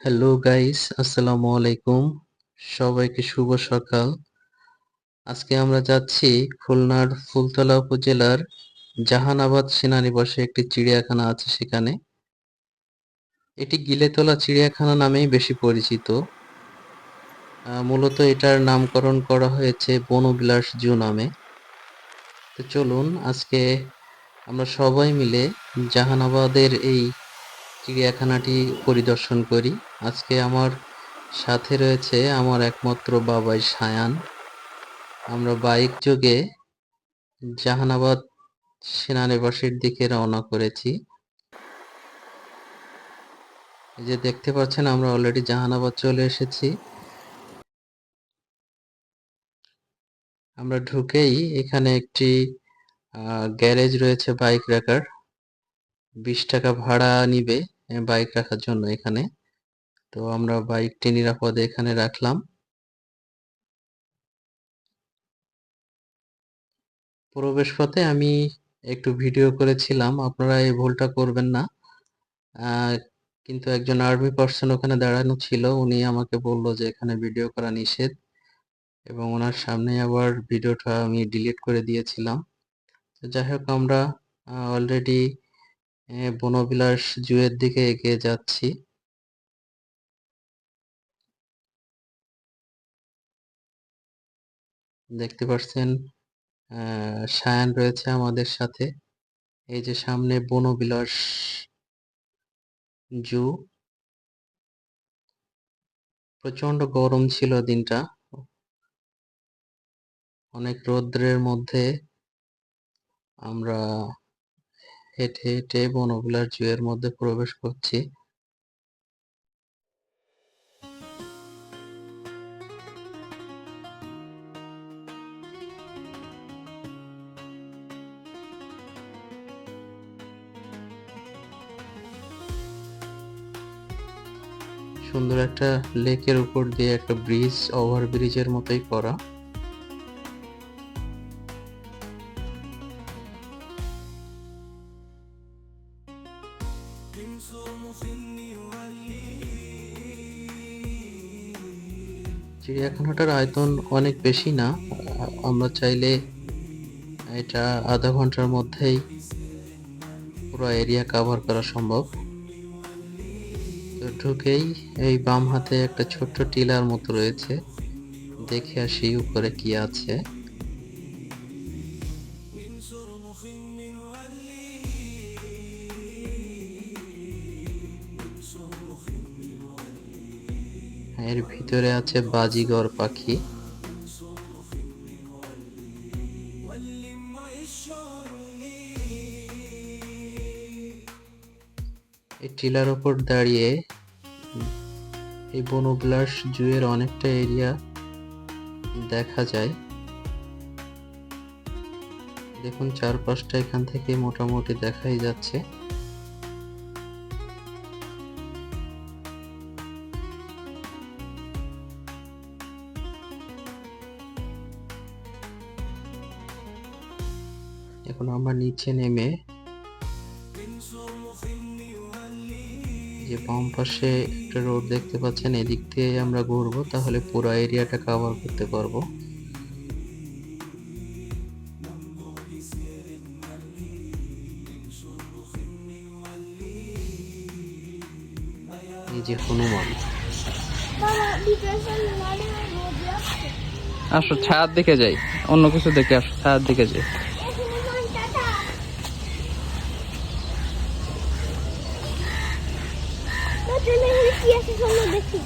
Hello guys আসসালামু আলাইকুম সবাইকে শুভ সকাল। আজকে আমরা যাচ্ছি খুলনার ফুলতলা উপজেলার জাহানাবাদ সেনানিবাসে একটি চিড়িয়াখানা আছে সেখানে। এটি গিলেতলা চিড়িয়াখানা নামেই বেশি পরিচিত। মূলত এটার নামকরণ করা হয়েছে বনবিলাস জু নামে। তো চলুন, আজকে আমরা সবাই মিলে জাহানাবাদের এই চিড়িয়াখানাটি পরিদর্শন করি। আজকে আমার সাথে রয়েছে আমার একমাত্র বাবাই সায়ান। আমরা বাইক যোগে জাহানাবাদ সেনানিবাসের দিকে রওনা করেছি। এই যে দেখতে পাচ্ছেন, আমরা অলরেডি জাহানাবাদ চলে এসেছি। আমরা ঢুকেই এখানে একটি গ্যারেজ রয়েছে বাইক রাখার বিশ টাকা ভাড়া নিবে বাইক রাখার জন্য এখানে। তো আমরা বাইকটি নিরাপদে এখানে রাখলাম। প্রবেশ পথে আমি একটু ভিডিও করেছিলাম, আপনারা এই ভুলটা করবেন না। কিন্তু একজন আর্মি পার্সন ওখানে দাঁড়ানো ছিল, উনি আমাকে বলল যে এখানে ভিডিও করা নিষেধ। এবং ওনার সামনে আবার ভিডিওটা আমি ডিলিট করে দিয়েছিলাম। যাই হোক, আমরা অলরেডি বনবিলাস জুয়ের দিকে এগিয়ে যাচ্ছি। দেখতে পাচ্ছেন সায়ান রয়েছে আমাদের সাথে। এই যে সামনে বনবিলাস জু। প্রচণ্ড গরম ছিল দিনটা। অনেক রৌদ্রের মধ্যে আমরা হেঁটে হেঁটে বনবিলাস জু এর মধ্যে প্রবেশ করছি। সুন্দর একটা লেকের উপর দিয়ে একটা ব্রিজ ওভার ব্রিজের মতোই করা। চিড়িয়াখানাটার আয়তন অনেক বেশি না, আমরা চাইলে এটা আধা ঘণ্টার মধ্যেই পুরো এরিয়া কভার করা সম্ভব। তো ঢুকেই এই বাম হাতে একটা ছোট্ট টিলার মতো রয়েছে। দেখে আসি উপরে কি আছে। এর ভিতরে আছে বাজিগর পাখি। এই টিলার উপর দাঁড়িয়ে এই বনবিলাস জুয়ের অনেকটা এরিয়া দেখা যায়। দেখুন চারপাশটা এখান থেকে মোটামুটি দেখাই যাচ্ছে। এখন আমরা নিচে নেমে যে বাম পাশে একটা রোড দেখতে পাচ্ছেন এদিক দিয়ে আমরা ঘুরবো তাহলে পুরো এরিয়াটা কভার করতে পারব। এই যে হনুমান। মানে আসো ছায়ার দিকে যাই। অন্য কিছু দেখে আসো ছায়ার দিকে যাই এখানে কোন টাটা নতুন এখানে কি আছে চলো দেখি।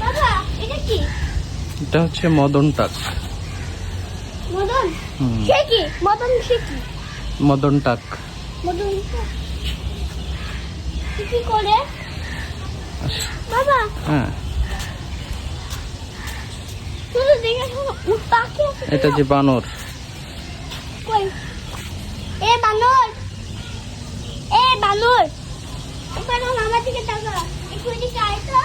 বাবা এটা কি? এটা হচ্ছে মদন টাক। মদন? সে কি? মদন সে কি? মদন টাক। মদন কি করে? বাবা। হ্যাঁ। এটা যে বানর। কই? এ বানর! এ বানর! বানর আমার দিকে তাকা একটু এদিকে আয় তো।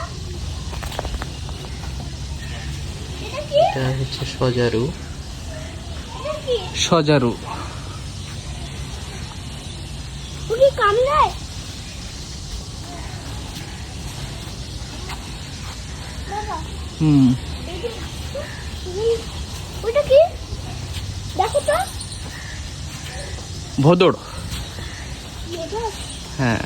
এটা হচ্ছে সজারু। সজারু। ও কি কামড়ায়? হুম। ওটা কি? দেখো তো। ভোদড় হ্যাঁ।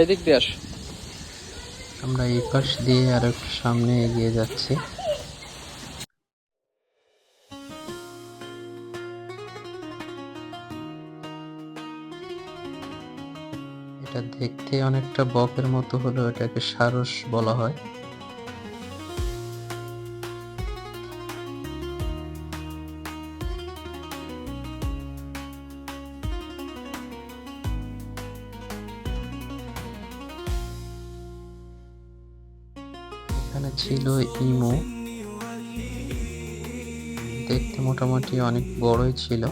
এদিক দিয়ে আস আমরা এই পাশ দিয়ে আর একটু সামনে এগিয়ে যাচ্ছি। এটা দেখতে অনেকটা বকের মতো হলেও এটাকে সারস বলা হয়। ছিল ইমো। দেখতে মোটামুটি অনেক বড়ই ছিল।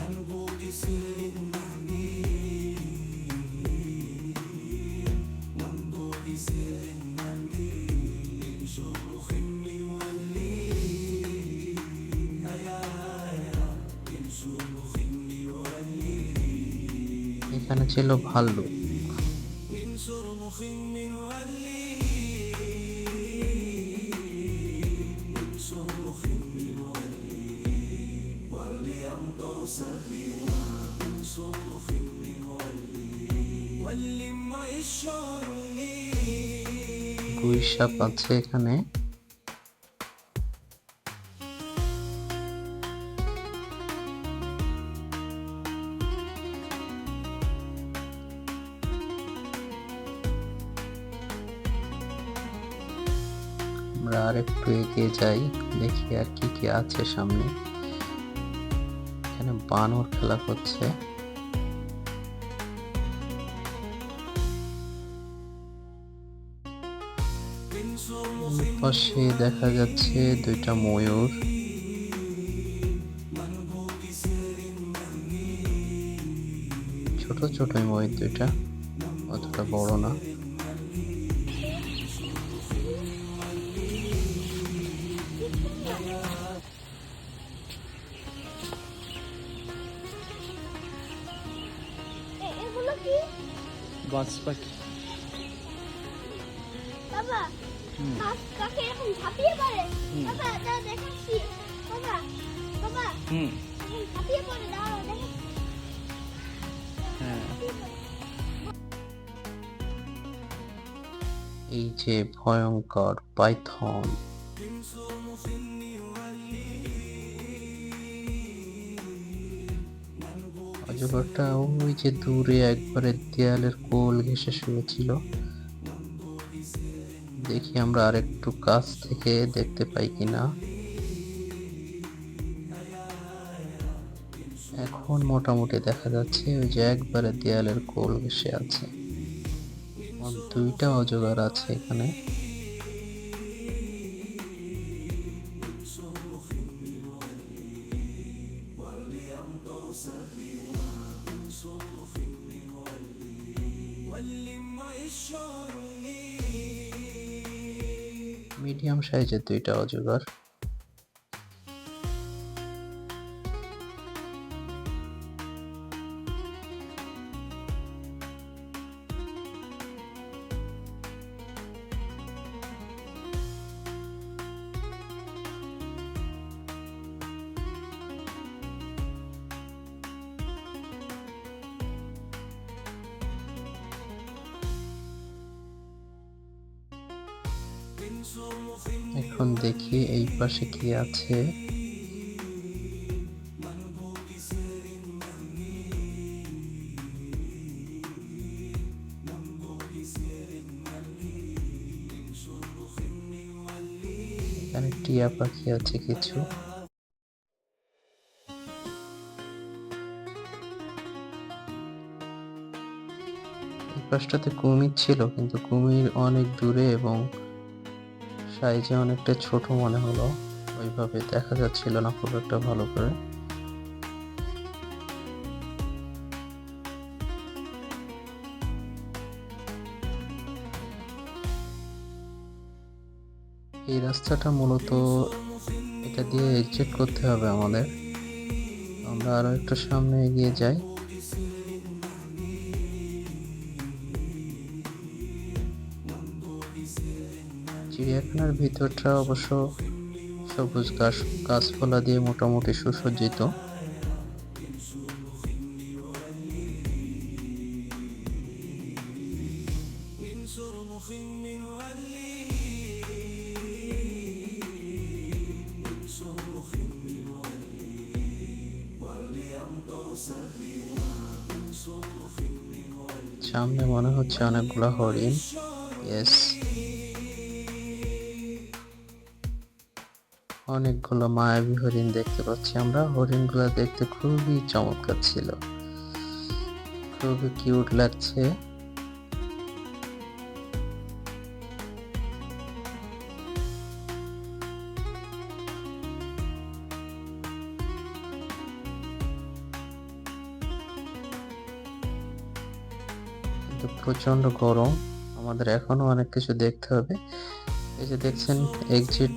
এখানে ছিল ভাল্লুক। সাপ আছে এখানে। আমরা আর একটু এগিয়ে যাই, দেখি আর কি কি আছে সামনে। এখানে বানর খেলা করছে। পাশে দেখা যাচ্ছে দুইটা ময়ূর। ছোট ছোট ময়ূর দুইটা অতটা বড় না। এ- বাজ পাখি। ঝাঁপিয়ে পড়ে। হুম। বাবা দাও দেখাচ্ছি বাবা বাবা হুম। এরকম ঝাঁপিয়ে পড়ে দাও দেখাচ্ছি হ্যাঁ। এই যে ভয়ঙ্কর পাইথন। অজগরটা ওই যে দূরে একবারে দেয়ালের কোল ঘেঁষে শুয়েছিল। দেখি আমরা আর একটু কাছ থেকে দেখতে পাই কিনা। এখন মোটামুটি দেখা যাচ্ছে ওই যে একবারে দেয়ালের কোল ঘেসে আছে। দুইটা অজগার আছে এখানে। মিডিয়াম সাইজের দুইটা অজগর। পাশে কি আছে? এখানে টিয়া পাখি আছে কিছু। পাশটাতে কুমির ছিল, কিন্তু কুমির অনেক দূরে এবং সাইজে অনেকটা ছোট মনে হলো। ওইভাবে দেখা যাচ্ছিল না খুব একটা ভালো করে। এই রাস্তাটা মূলত এটা দিয়ে এক্সিট করতে হবে আমাদের। আমরা আরও একটু সামনে এগিয়ে যাই। চিড়িয়াখানার ভিতরটা অবশ্য সবুজ গাছ গাছপালা দিয়ে মোটামুটি সুসজ্জিত। সামনে মনে হচ্ছে অনেকগুলো হরিণ। অনেকগুলো মায়াবী হরিণ দেখতে পাচ্ছি আমরা। হরিণগুলো দেখতে খুবই চমৎকার ছিল। খুবই কিউট লাগছে। প্রচণ্ড গরম। আমাদের এখনও অনেক কিছু দেখতে হবে। এই যে দেখছেন এক্সিট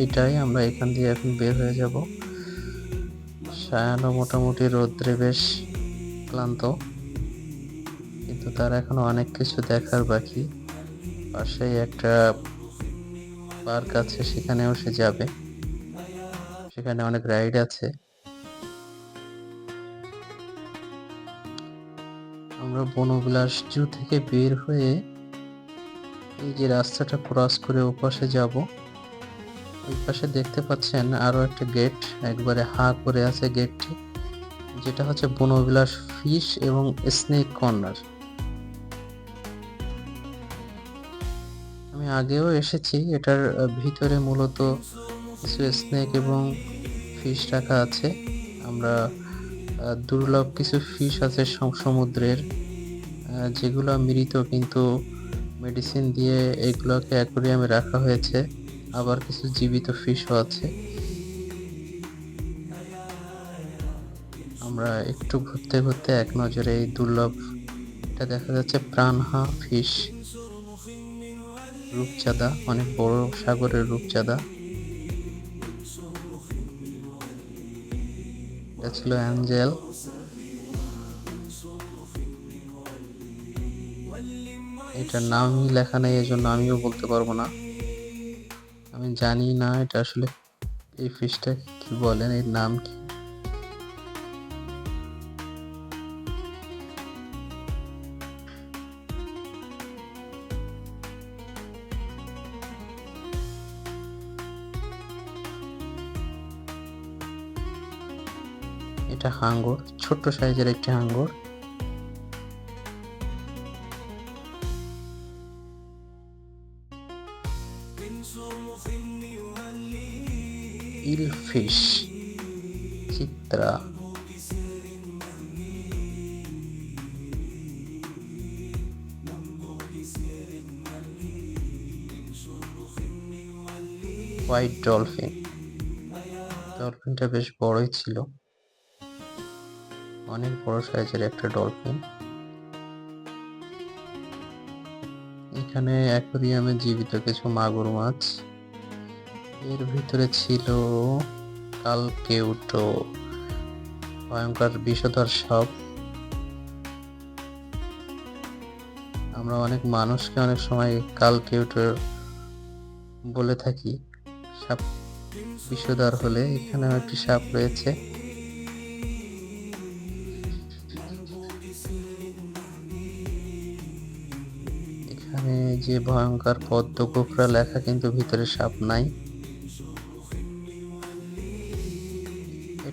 এইটাই আমরা এখান দিয়ে এখন বের হয়ে যাব। সায়ানো মোটামুটি রৌদ্রে বেশ ক্লান্ত, কিন্তু তার এখনও অনেক কিছু দেখার বাকি। পাশেই একটা পার্ক আছে, সেখানেও সে যাবে। সেখানে অনেক রাইড আছে। আমরা বনবিলাস জু থেকে বের হয়ে এই যে রাস্তাটা ক্রস করে ওপাশে যাব। পাশে দেখতে পাচ্ছেন আরও একটা গেট, একবারে হা করে আছে গেটটি, যেটা হচ্ছে বনবিলাস ফিশ এবং স্নেক কর্নার। আমি আগেও এসেছি, এটার ভিতরে মূলত কিছু স্নেক এবং ফিশ রাখা আছে। আমরা দুর্লভ কিছু ফিশ আছে সমুদ্রের যেগুলো মৃত, কিন্তু মেডিসিন দিয়ে এগুলোকে অ্যাকোরিয়ামে রাখা হয়েছে। আবার কিছু জীবিত ফিশও আছে। আমরা একটু ঘুরতে ঘুরতে এক নজরে এই দুর্লভ, এটা দেখা যাচ্ছে প্রাণহা ফিশ রূপচাঁদা, অনেক বড় সাগরের রূপচাঁদা। এটা ছিল অ্যাঞ্জেল। এটার নামই লেখা নেই, এজন্য আমিও বলতে পারব না। জানি না এটা আসলে এই ফিশটা কি বলেন, এর নাম কি? এটা হাঙ্গর, ছোট্ট সাইজের একটি হাঙ্গর। ফিশ চিত্রা হোয়াইট ডলফিন ডলফিনটা বেশ বড়ই ছিল। অনেক বড় সাইজের একটা ডলফিন এখানে অ্যাকোরিয়ামে জীবিত কিছু মাগুর মাছ। এর ভিতরে ছিল কালকেউটো ভয়ঙ্কর বিষধর সাপ আমরা অনেক মানুষকে অনেক সময় কাল কালকেউটো বলে থাকি, সাপ বিষধর হলে এখানেও একটি সাপ রয়েছে। এখানে যে ভয়ঙ্কর পদ্ম গোখরা লেখা কিন্তু ভিতরে সাপ নাই।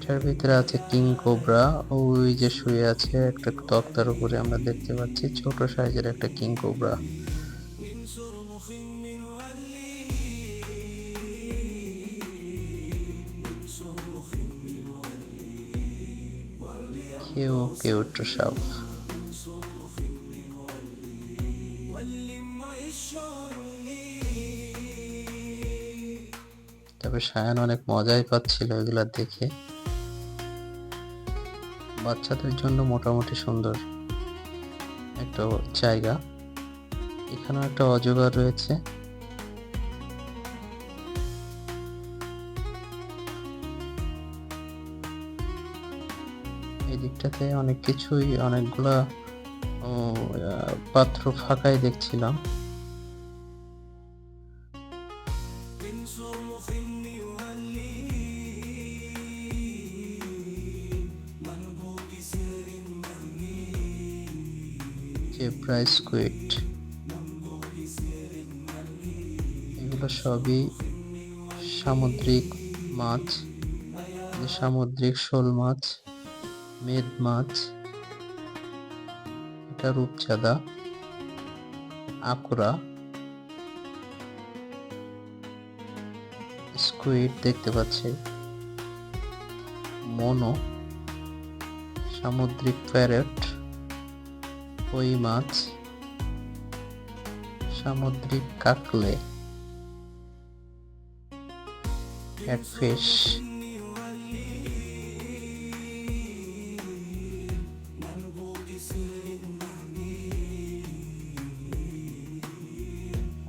এটার ভিতরে আছে কিং কোবরা, ওই যে শুয়ে আছে একটা তক্তার উপরে আমরা দেখতে পাচ্ছি ছোট সাইজের একটা কিং কোবরা। কেউ কেউ সাপ। তবে সায়ান অনেক মজাই পাচ্ছিল এগুলা দেখে। বাচ্চাদের জন্য মোটামুটি সুন্দর একটা জায়গা। এখানেও একটা অজগর রয়েছে। এই দিকটাতে অনেক কিছুই, অনেকগুলা পাত্র ফাঁকাই দেখছিলাম। জেব্রা স্কুইড এগুলো সবই সামুদ্রিক মাছ সামুদ্রিক শোল মাছ, মেদ মাছ। এটা রূপচাঁদা আকুরা স্কুইড দেখতে পাচ্ছি। মনো সামুদ্রিক প্যারেট কই মাছ? সামুদ্রিক কাকলে। ক্যাটফিশ।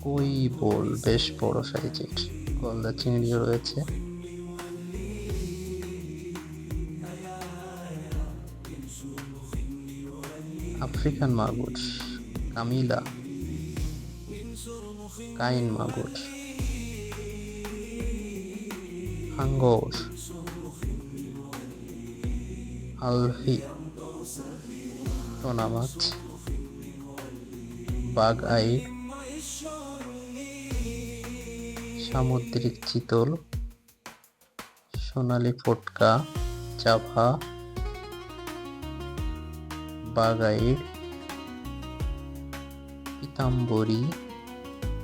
কই বোল? বেশ বড় সাইজের। গলদা চিংড়িও রয়েছে। আফ্রিকান মাগুর, কামিলা, কাইন মাগুর, হাঙ্গর, আলহি টোনা মাছ বাগ আই সামুদ্রিক চিতল, সোনালি ফটকা চাভা বাগাইর পিতাম্বরী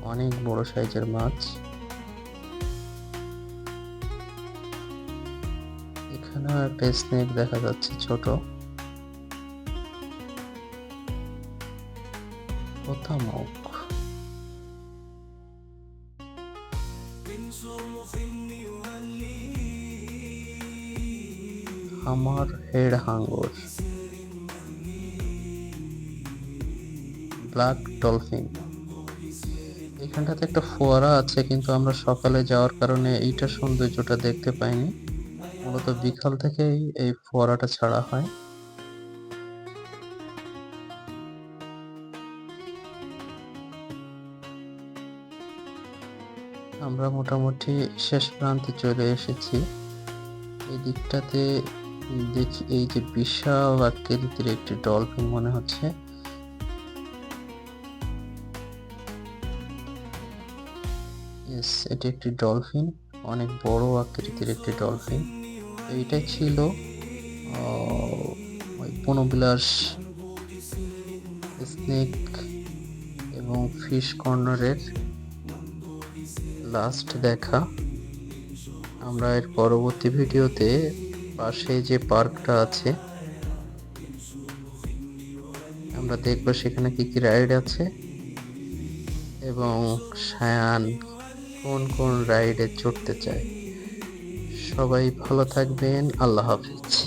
অনেক বড় সাইজের মাছ। এখানে একটা স্নেক দেখা যাচ্ছে ছোট। পোতামক। Hammer head হাঙ্গর। Black dolphin. এখানটাতে একটা ফোয়ারা আছে, কিন্তু আমরা সকালে যাওয়ার কারণে এইটা সৌন্দর্যটা দেখতে পাইনি। মূলত বিকাল থেকেই এই ফোয়ারাটা ছাড়া হয়। আমরা মোটামুটি শেষ প্রান্তে চলে এসেছি। এই দিকটাতে দেখি, এই যে বিশাল আকৃতির একটি ডলফিন মনে হচ্ছে। ইয়েস এটি একটি ডলফিন অনেক বড় আকৃতির একটি ডলফিন এইটাই ছিল ওই বনবিলাস স্নেক এবং ফিশ কর্নারের লাস্ট দেখা। আমরা এর পরবর্তী ভিডিওতে পাশে যে পার্কটা আছে, আমরা দেখব সেখানে কি কি রাইড আছে। এবং সায়ান কোন কোন রাইডে চড়তে চায়। সবাই ভালো থাকবেন আল্লাহ হাফিজ।